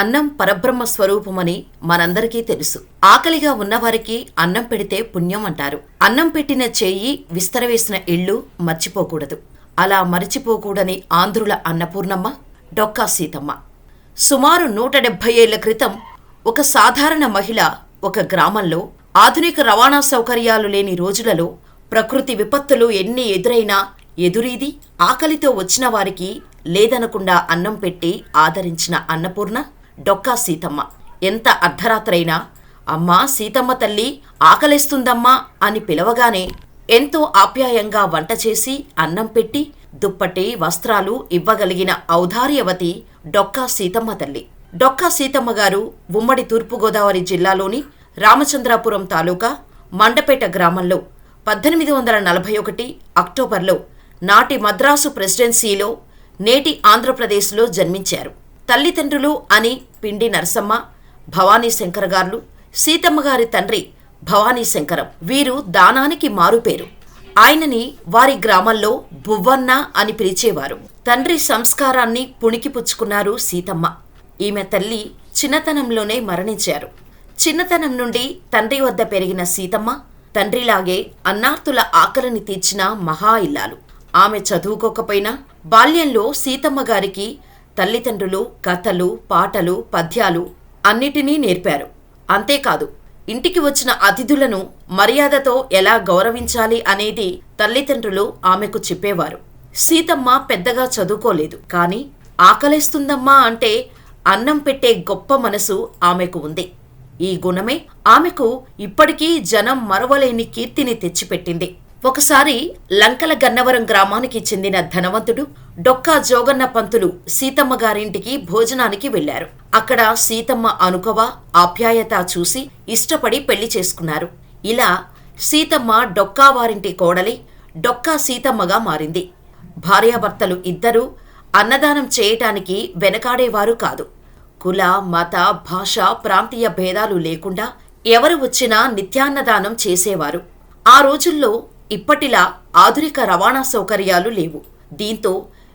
అన్నం పరబ్రహ్మ స్వరూపమని మనందరికీ తెలుసు. ఆకలిగా ఉన్నవారికి అన్నం పెడితే పుణ్యం అంటారు. అన్నం పెట్టిన చేయి విస్తరవేసిన ఇళ్ళు మర్చిపోకూడదు. అలా మరిచిపోకూడని ఆంధ్రుల అన్నపూర్ణమ్మ డొక్కా సీతమ్మ. సుమారు నూట డెబ్భై ఏళ్ళ క్రితం ఒక సాధారణ మహిళ ఒక గ్రామంలో ఆధునిక రవాణా సౌకర్యాలు లేని రోజులలో ప్రకృతి విపత్తులు ఎన్ని ఎదురైనా ఎదురీది ఆకలితో వచ్చిన వారికి లేదనకుండా అన్నం పెట్టి ఆదరించిన అన్నపూర్ణ డొక్కా సీతమ్మ. ఎంత అర్ధరాత్రైనా అమ్మా సీతమ్మ తల్లి ఆకలేస్తుందమ్మా అని పిలవగానే ఎంతో ఆప్యాయంగా వంట చేసి అన్నం పెట్టి దుప్పటి వస్త్రాలు ఇవ్వగలిగిన ఔదార్యవతి డొక్కా సీతమ్మ తల్లి. డొక్కా సీతమ్మ గారు ఉమ్మడి తూర్పుగోదావరి జిల్లాలోని రామచంద్రాపురం తాలూకా మండపేట గ్రామంలో పద్దెనిమిది వందల నలభై ఒకటి అక్టోబర్లో నాటి మద్రాసు ప్రెసిడెన్సీలో నేటి ఆంధ్రప్రదేశ్లో జన్మించారు. తల్లిదండ్రులు అని పిండి నరసమ్మ భవానీ శంకర్ గారు సీతమ్మ గారి తండ్రి భవానీ శంకరం. వీరు దానానికి మారుపేరు. ఆయనని వారి గ్రామంలో బువ్వన్న అని పిలిచేవారు. తండ్రి సంస్కారాన్ని పుణికిపుచ్చుకున్నారు సీతమ్మ. ఈమె తల్లి చిన్నతనంలోనే మరణించారు. చిన్నతనం నుండి తండ్రి వద్ద పెరిగిన సీతమ్మ తండ్రిలాగే అన్నార్తుల ఆకలిని తీర్చిన మహా ఇల్లాలు. ఆమె చదువుకోకపోయినా బాల్యంలో సీతమ్మ గారికి తల్లిదండ్రులు కథలు పాటలు పద్యాలు అన్నిటినీ నేర్పారు. అంతేకాదు ఇంటికి వచ్చిన అతిథులను మర్యాదతో ఎలా గౌరవించాలి అనేది తల్లిదండ్రులు ఆమెకు చెప్పేవారు. సీతమ్మ పెద్దగా చదువుకోలేదు కాని ఆకలేస్తుందమ్మా అంటే అన్నం పెట్టే గొప్ప మనసు ఆమెకు ఉంది. ఈ గుణమే ఆమెకు ఇప్పటికీ జనం మరవలేని కీర్తిని తెచ్చిపెట్టింది. ఒకసారి లంకల గన్నవరం గ్రామానికి చెందిన ధనవంతుడు డొక్కా జోగన్న పంతులు సీతమ్మ గారింటికి భోజనానికి వెళ్ళారు అక్కడ సీతమ్మ అనుకవ ఆప్యాయత చూసి ఇష్టపడి పెళ్ళి చేసుకున్నారు. ఇలా సీతమ్మ డొక్కా వారింటి కోడలి డొక్కా సీతమ్మగా మారింది. భార్యాభర్తలు ఇద్దరూ అన్నదానం చేయటానికి వెనకాడేవారు కాదు. కుల మత భాష ప్రాంతీయ భేదాలు లేకుండా ఎవరు వచ్చినా నిత్యాన్నదానం చేసేవారు. ఆ రోజుల్లో ఇప్పటిలా ఆధునిక రవాణా సౌకర్యాలు లేవు. దీంతో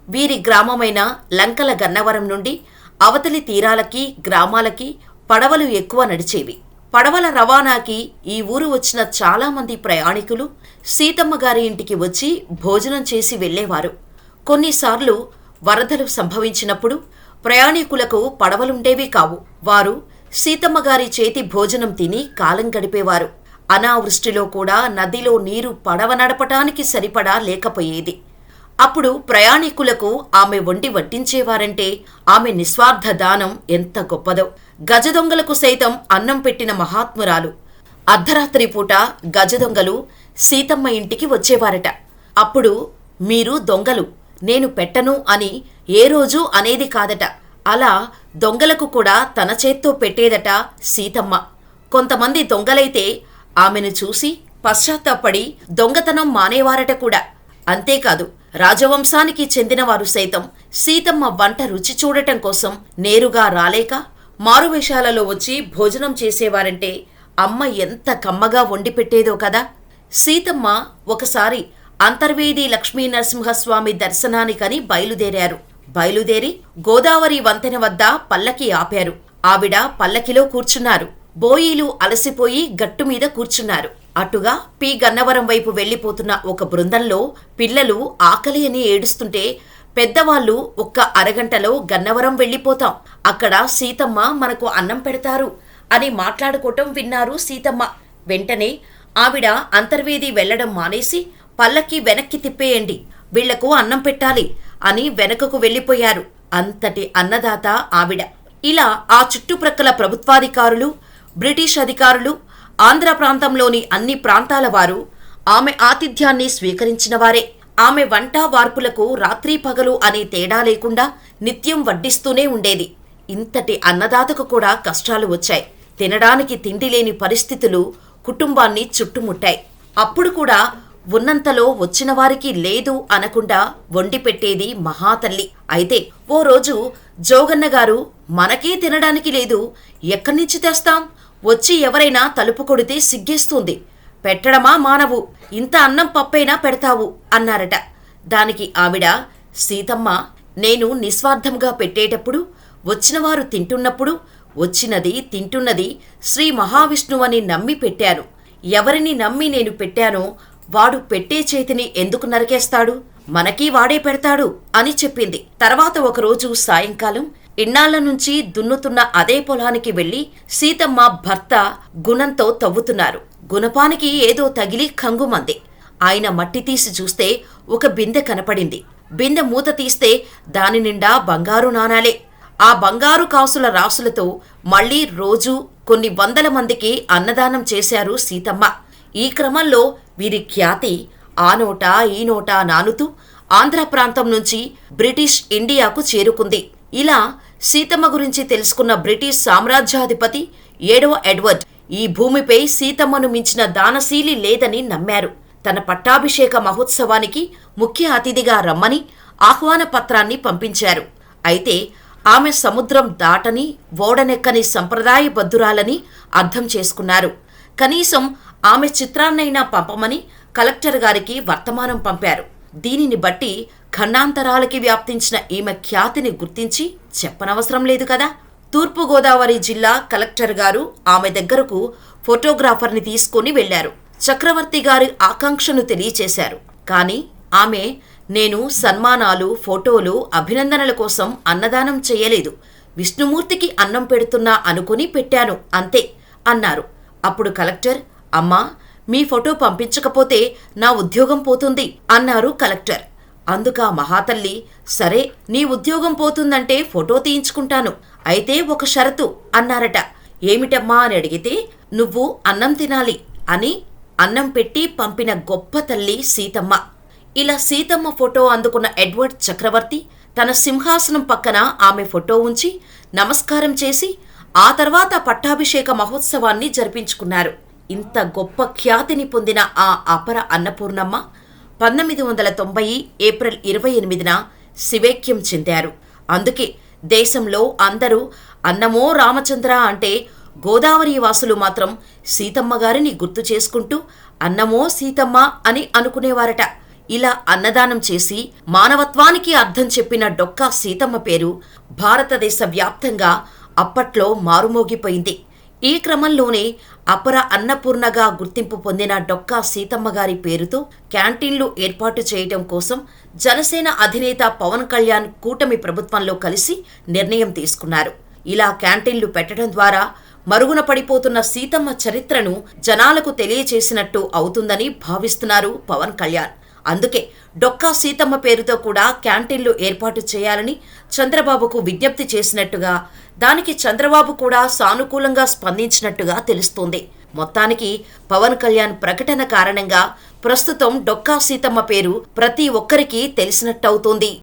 వీరి గ్రామమైన లంకల గన్నవరం నుండి అవతలి తీరాలకి గ్రామాలకి పడవలు ఎక్కువ నడిచేవి. పడవల రవాణాకి ఈ ఊరు వచ్చిన చాలామంది ప్రయాణికులు సీతమ్మ గారి ఇంటికి వచ్చి భోజనం చేసి వెళ్ళేవారు. కొన్నిసార్లు వరదలు సంభవించినప్పుడు ప్రయాణికులకు పడవలుండేవి కావు. వారు సీతమ్మ గారి చేతి భోజనం తిని కాలం గడిపేవారు. అనావృష్టిలో కూడా నదిలో నీరు పడవ నడపటానికి సరిపడా లేకపోయేది. అప్పుడు ప్రయాణికులకు ఆమె వండి వడ్డించేవారంటే ఆమె నిస్వార్థ దానం ఎంత గొప్పదో. గజదొంగలకు సైతం అన్నం పెట్టిన మహాత్మురాలు. అర్ధరాత్రి పూట గజదొంగలు సీతమ్మ ఇంటికి వచ్చేవారట. అప్పుడు మీరు దొంగలు నేను పెట్టను అని ఏ రోజు అనేది కాదట. అలా దొంగలకు కూడా తన చేత్తో పెట్టేదట సీతమ్మ. కొంతమంది దొంగలైతే ఆమెను చూసి పశ్చాత్తాపడి దొంగతనం మానేవారట కూడా. అంతేకాదు రాజవంశానికి చెందినవారు సైతం. సీతమ్మ వంట రుచి చూడటం కోసం నేరుగా రాలేక మారువేషాలలో వచ్చి భోజనం చేసేవారంటే అమ్మ ఎంత కమ్మగా వండి పెట్టేదో కదా. సీతమ్మ ఒకసారి అంతర్వేది లక్ష్మీ నరసింహస్వామి దర్శనానికని బయలుదేరారు. బయలుదేరి గోదావరి వంతెన వద్ద పల్లకి ఆపారు. ఆవిడ పల్లకిలో కూర్చున్నారు. బోయీలు అలసిపోయి గట్టు మీద కూర్చున్నారు. అటుగా పి. గన్నవరం వైపు వెళ్ళిపోతున్న ఒక బృందంలో పిల్లలు ఆకలి అని ఏడుస్తుంటే పెద్దవాళ్ళు ఒక్క అరగంటలో గన్నవరం వెళ్ళిపోతాం. అక్కడ సీతమ్మ మనకు అన్నం పెడతారు అని మాట్లాడుకోవటం విన్నారు సీతమ్మ. వెంటనే ఆవిడ అంతర్వేది వెళ్ళడం మానేసి పల్లకి వెనక్కి తిప్పేయండి వీళ్ళకు అన్నం పెట్టాలి అని వెనకకు వెళ్ళిపోయారు. అంతటి అన్నదాత ఆవిడ. ఇలా ఆ చుట్టుప్రక్కల ప్రభుత్వాధికారులు బ్రిటిష్ అధికారులు ఆంధ్ర ప్రాంతంలోని అన్ని ప్రాంతాల వారు ఆమె ఆతిథ్యాన్ని స్వీకరించినవారే ఆమె వంట వార్పులకు రాత్రి పగలు అనే తేడా లేకుండా నిత్యం వడ్డిస్తూనే ఉండేది. ఇంతటి అన్నదాతకు కూడా కష్టాలు వచ్చాయి. తినడానికి తిండి లేని పరిస్థితులు కుటుంబాన్ని చుట్టుముట్టాయి. అప్పుడు కూడా ఉన్నంతలో వచ్చిన వారికి లేదు అనకుండా వండి పెట్టేది మహాతల్లి. అయితే ఓ రోజు జోగన్న గారు మనకే తినడానికి లేదు ఎక్కడి నుంచి తెస్తాం? వచ్చి ఎవరైనా తలుపు కొడితే సిగ్గేస్తుంది. పెట్టడమా మానవు? ఇంత అన్నం పప్పైనా పెడతావు అన్నారట. దానికి ఆవిడ సీతమ్మ నేను నిస్వార్థంగా పెట్టేటప్పుడు వచ్చినవారు తింటున్నప్పుడు వచ్చినది తింటున్నది శ్రీ మహావిష్ణువని నమ్మి పెట్టాను. ఎవరిని నమ్మి నేను పెట్టానో వాడు పెట్టే చేతిని ఎందుకు నరికేస్తాడు? మనకీ వాడే పెడతాడు అని చెప్పింది. తర్వాత ఒకరోజు సాయంకాలం ఇన్నాళ్ళ నుంచి దున్నుతున్న అదే పొలానికి వెళ్ళి సీతమ్మ భర్త గుణంతో తవ్వుతున్నారు. గుణపానికి ఏదో తగిలి కంగుమంది. ఆయన మట్టి తీసి చూస్తే ఒక బిందె కనపడింది. బిందె మూత తీస్తే దాని నిండా బంగారు నాణాలే. ఆ బంగారు కాసుల రాసులతో మళ్ళీ రోజూ కొన్ని వందల మందికి అన్నదానం చేశారు సీతమ్మ. ఈ క్రమంలో వీరి ఖ్యాతి ఆ నోట ఈ నోట నానుతూ ఆంధ్ర ప్రాంతం నుంచి బ్రిటిష్ ఇండియాకు చేరుకుంది. ఇలా సీతమ్మ గురించి తెలుసుకున్న బ్రిటిష్ సామ్రాజ్యాధిపతి ఏడవ ఎడ్వర్డ్ ఈ భూమిపై సీతమ్మను మించిన దానశీలి లేదని నమ్మారు. తన పట్టాభిషేక మహోత్సవానికి ముఖ్య అతిథిగా రమ్మని ఆహ్వాన పత్రాన్ని పంపించారు. అయితే ఆమె సముద్రం దాటని ఓడనెక్కని సంప్రదాయబద్ధురాలని అర్థం చేసుకున్నారు. కనీసం ఆమె చిత్రాన్నైనా పంపమని కలెక్టర్ గారికి వర్తమానం పంపారు. దీనిని బట్టి ఖండాంతరాలకి వ్యాప్తించిన ఈమె ఖ్యాతిని గుర్తించి చెప్పనవసరం లేదు కదా. తూర్పుగోదావరి జిల్లా కలెక్టర్ గారు ఆమె దగ్గరకు ఫోటోగ్రాఫర్ని తీసుకుని వెళ్ళారు చక్రవర్తి గారి ఆకాంక్షను తెలియచేశారు. కానీ ఆమె నేను సన్మానాలు ఫోటోలు అభినందనల కోసం అన్నదానం చేయలేదు. విష్ణుమూర్తికి అన్నం పెడుతున్నా అనుకుని పెట్టాను అంతే అన్నారు. అప్పుడు కలెక్టర్ అమ్మా మీ ఫోటో పంపించకపోతే నా ఉద్యోగం పోతుంది అన్నారు కలెక్టర్. అందుక మహాతల్లి సరే నీ ఉద్యోగం పోతుందంటే ఫోటో తీయించుకుంటాను. అయితే ఒక షరతు అన్నారట. ఏమిటమ్మా అని అడిగితే నువ్వు అన్నం తినాలి అని అన్నం పెట్టి పంపిన గొప్ప తల్లి సీతమ్మ. ఇలా సీతమ్మ ఫోటో అందుకున్న ఎడ్వర్డ్ చక్రవర్తి తన సింహాసనం పక్కన ఆమె ఫోటో ఉంచి నమస్కారం చేసి ఆ తర్వాత పట్టాభిషేక మహోత్సవాన్ని జరిపించుకున్నారు. ఇంత గొప్ప ఖ్యాతిని పొందిన ఆ అపర అన్నపూర్ణమ్మ పంతొమ్మిది వందల తొంభై ఏప్రిల్ ఇరవై ఎనిమిదిన శివేక్యం చెందారు. అందుకే దేశంలో అందరూ అన్నమో రామచంద్ర అంటే గోదావరి వాసులు మాత్రం సీతమ్మ గారిని గుర్తు చేసుకుంటూ అన్నమో సీతమ్మ అని అనుకునేవారట. ఇలా అన్నదానం చేసి మానవత్వానికి అర్థం చెప్పిన డొక్కా సీతమ్మ పేరు భారతదేశ వ్యాప్తంగా అప్పట్లో మారుమోగిపోయింది. ఈ క్రమంలోనే అపర అన్నపూర్ణగా గుర్తింపు పొందిన డొక్కా సీతమ్మ గారి పేరుతో క్యాంటీన్లు ఏర్పాటు చేయటం కోసం జనసేన అధినేత పవన్ కళ్యాణ్ కూటమి ప్రభుత్వంలో కలిసి నిర్ణయం తీసుకున్నారు. ఇలా క్యాంటీన్లు పెట్టడం ద్వారా మరుగున పడిపోతున్న సీతమ్మ చరిత్రను జనాలకు తెలియచేసినట్టు అవుతుందని భావిస్తున్నారు పవన్ కళ్యాణ్. అందుకే డొక్కా సీతమ్మ పేరుతో కూడా క్యాంటీన్లు ఏర్పాటు చేయాలని చంద్రబాబుకు విజ్ఞప్తి చేసినట్టుగా దానికి చంద్రబాబు కూడా సానుకూలంగా స్పందించినట్టుగా తెలుస్తోంది. మొత్తానికి పవన్ కళ్యాణ్ ప్రకటన కారణంగా ప్రస్తుతం డొక్కా సీతమ్మ పేరు ప్రతి ఒక్కరికి తెలిసినట్టవుతోంది.